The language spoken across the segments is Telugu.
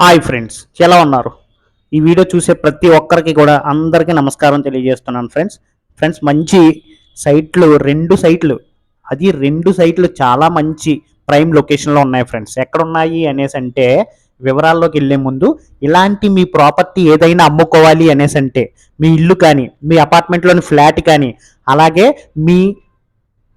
హాయ్ ఫ్రెండ్స్ ఎలా ఉన్నారు? ఈ వీడియో చూసే ప్రతి ఒక్కరికి కూడా అందరికీ నమస్కారం తెలియజేస్తున్నాను ఫ్రెండ్స్. ఫ్రెండ్స్ మంచి సైట్లు రెండు సైట్లు అది రెండు సైట్లు చాలా మంచి ప్రైమ్ లొకేషన్లో ఉన్నాయి ఫ్రెండ్స్. ఎక్కడున్నాయి అనేసి అంటే వివరాల్లోకి వెళ్ళే ముందు ఇలాంటి మీ ప్రాపర్టీ ఏదైనా అమ్ముకోవాలి అనేసి అంటే మీ ఇల్లు కానీ మీ అపార్ట్మెంట్లోని ఫ్లాట్ కానీ అలాగే మీ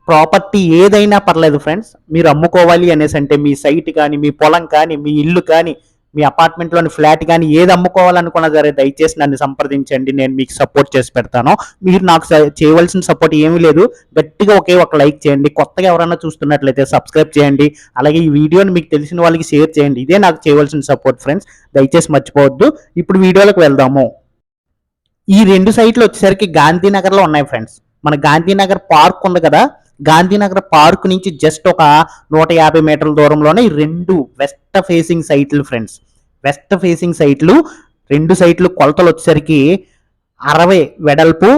ప్రాపర్టీ ఏదైనా పర్లేదు ఫ్రెండ్స్ మీరు అమ్ముకోవాలి అనేసి అంటే మీ సైట్ కానీ మీ పొలం కానీ మీ ఇల్లు కానీ మీ అపార్ట్మెంట్లోని ఫ్లాట్ కానీ ఏది అమ్ముకోవాలనుకున్నా సరే దయచేసి నన్ను సంప్రదించండి నేను మీకు సపోర్ట్ చేసి పెడతాను. మీరు నాకు స- చేయవలసిన సపోర్ట్ ఏమీ లేదు. గట్టిగా ఒకే ఒక లైక్ చేయండి. కొత్తగా ఎవరైనా చూస్తున్నట్లయితే సబ్స్క్రైబ్ చేయండి. అలాగే ఈ వీడియోని మీకు తెలిసిన వాళ్ళకి షేర్ చేయండి. ఇదే నాకు చేయవలసిన సపోర్ట్ ఫ్రెండ్స్. దయచేసి మర్చిపోవద్దు. ఇప్పుడు వీడియోలకు వెళ్దాము. ఈ రెండు సైట్లు వచ్చేసరికి గాంధీనగర్లో ఉన్నాయి ఫ్రెండ్స్. మన గాంధీనగర్ పార్క్ ఉంది కదా గాంధీనగర్ పార్క్ నుంచి జస్ట్ ఒక నూట యాభై మీటర్ల దూరంలోనే రెండు వెస్ట్ ఫేసింగ్ సైట్లు ఫ్రెండ్స్. వెస్ట్ ఫేసింగ్ సైట్లు రెండు సైట్లు కొలతలు వచ్చేసరికి అరవై వెడల్పు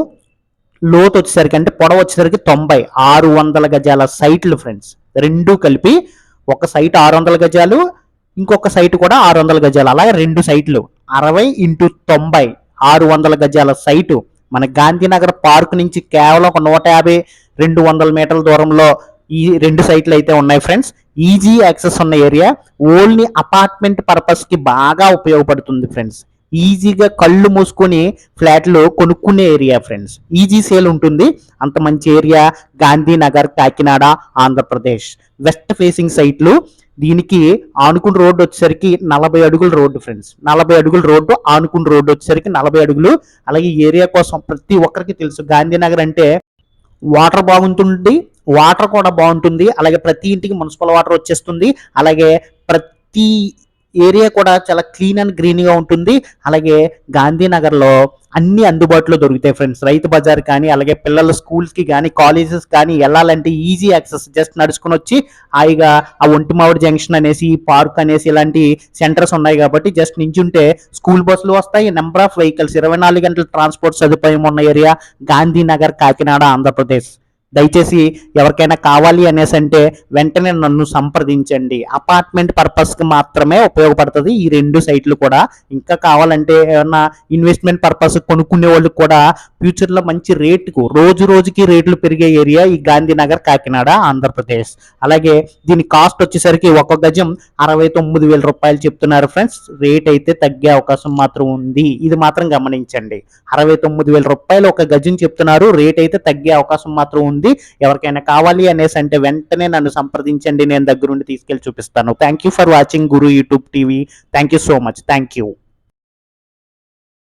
లోతు వచ్చేసరికి అంటే పొడవు వచ్చేసరికి తొంభై ఆరు వందల గజాల సైట్లు ఫ్రెండ్స్. రెండు కలిపి ఒక సైట్ ఆరు వందల గజాలు ఇంకొక సైట్ కూడా ఆరు వందల గజాలు. అలాగే రెండు సైట్లు అరవై ఇంటూ తొంభై ఆరు వందల గజాల సైటు. మన గాంధీనగర్ పార్క్ నుంచి కేవలం ఒక నూట యాభై రెండు వందల మీటర్ల దూరంలో ఈ రెండు సైట్లు అయితే ఉన్నాయి ఫ్రెండ్స్. ఈజీ యాక్సెస్ ఉన్న ఏరియా ఓన్లీ అపార్ట్మెంట్ పర్పస్కి బాగా ఉపయోగపడుతుంది ఫ్రెండ్స్. ఈజీగా కళ్ళు మూసుకొని ఫ్లాట్లు కొనుక్కునే ఏరియా ఫ్రెండ్స్. ఈజీ సేల్ ఉంటుంది. అంత మంచి area Gandhinagar Kakinada Andhra Pradesh. West facing సైట్లు దీనికి ఆనుకున్న రోడ్డు వచ్చేసరికి నలభై అడుగుల రోడ్డు ఫ్రెండ్స్ నలభై అడుగుల రోడ్డు ఆనుకున్న రోడ్డు వచ్చేసరికి నలభై అడుగులు. అలాగే ఏరియా కోసం ప్రతి ఒక్కరికి తెలుసు గాంధీనగర్ అంటే వాటర్ బాగుంటుంది వాటర్ కూడా బాగుంటుంది. అలాగే ప్రతి ఇంటికి మున్సిపల్ వాటర్ వచ్చేస్తుంది. అలాగే ప్రతి ఏరియా కూడా చాలా క్లీన్ అండ్ గ్రీన్గా ఉంటుంది. అలాగే గాంధీనగర్లో అన్ని అందుబాటులో దొరుకుతాయి ఫ్రెండ్స్. రైతు బజార్ కానీ అలాగే పిల్లల స్కూల్స్కి కానీ కాలేజెస్ కానీ వెళ్ళాలంటే ఈజీ యాక్సెస్. జస్ట్ నడుచుకుని వచ్చి హాయిగా ఆ ఒంటిమావిడి జంక్షన్ అనేసి పార్క్ అనేసి ఇలాంటి సెంటర్స్ ఉన్నాయి కాబట్టి జస్ట్ నించుంటే స్కూల్ బస్సులు వస్తాయి. నెంబర్ ఆఫ్ వెహికల్స్ ఇరవై నాలుగు గంటల ట్రాన్స్పోర్ట్ సదుపాయం ఉన్న ఏరియా గాంధీనగర్ కాకినాడ ఆంధ్రప్రదేశ్. దయచేసి ఎవరికైనా కావాలి అనేసి అంటే వెంటనే నన్ను సంప్రదించండి. అపార్ట్మెంట్ పర్పస్కి మాత్రమే ఉపయోగపడుతుంది. ఈ రెండు సైట్లు కూడా. ఇంకా కావాలంటే ఏమన్నా ఇన్వెస్ట్మెంట్ పర్పస్ కొనుక్కునే వాళ్ళకి కూడా ఫ్యూచర్లో మంచి రేటుకు రోజు రోజుకి రేట్లు పెరిగే ఏరియా ఈ గాంధీనగర్ కాకినాడ ఆంధ్రప్రదేశ్. అలాగే దీని కాస్ట్ వచ్చేసరికి ఒక గజం అరవై తొమ్మిది వేల రూపాయలు చెప్తున్నారు ఫ్రెండ్స్ రేట్ అయితే తగ్గే అవకాశం మాత్రం ఉంది. ఇది మాత్రం గమనించండి. అరవై తొమ్మిది వేల రూపాయలు ఒక గజం చెప్తున్నారు. రేట్ అయితే తగ్గే అవకాశం మాత్రం ఉంది. ఎవరికైనా కావాలి అనేసి అంటే వెంటనే నన్ను సంప్రదించండి. నేను దగ్గరుండి తీసుకెళ్ళి చూపిస్తాను. Thank you for watching Guru YouTube TV thank you so much thank you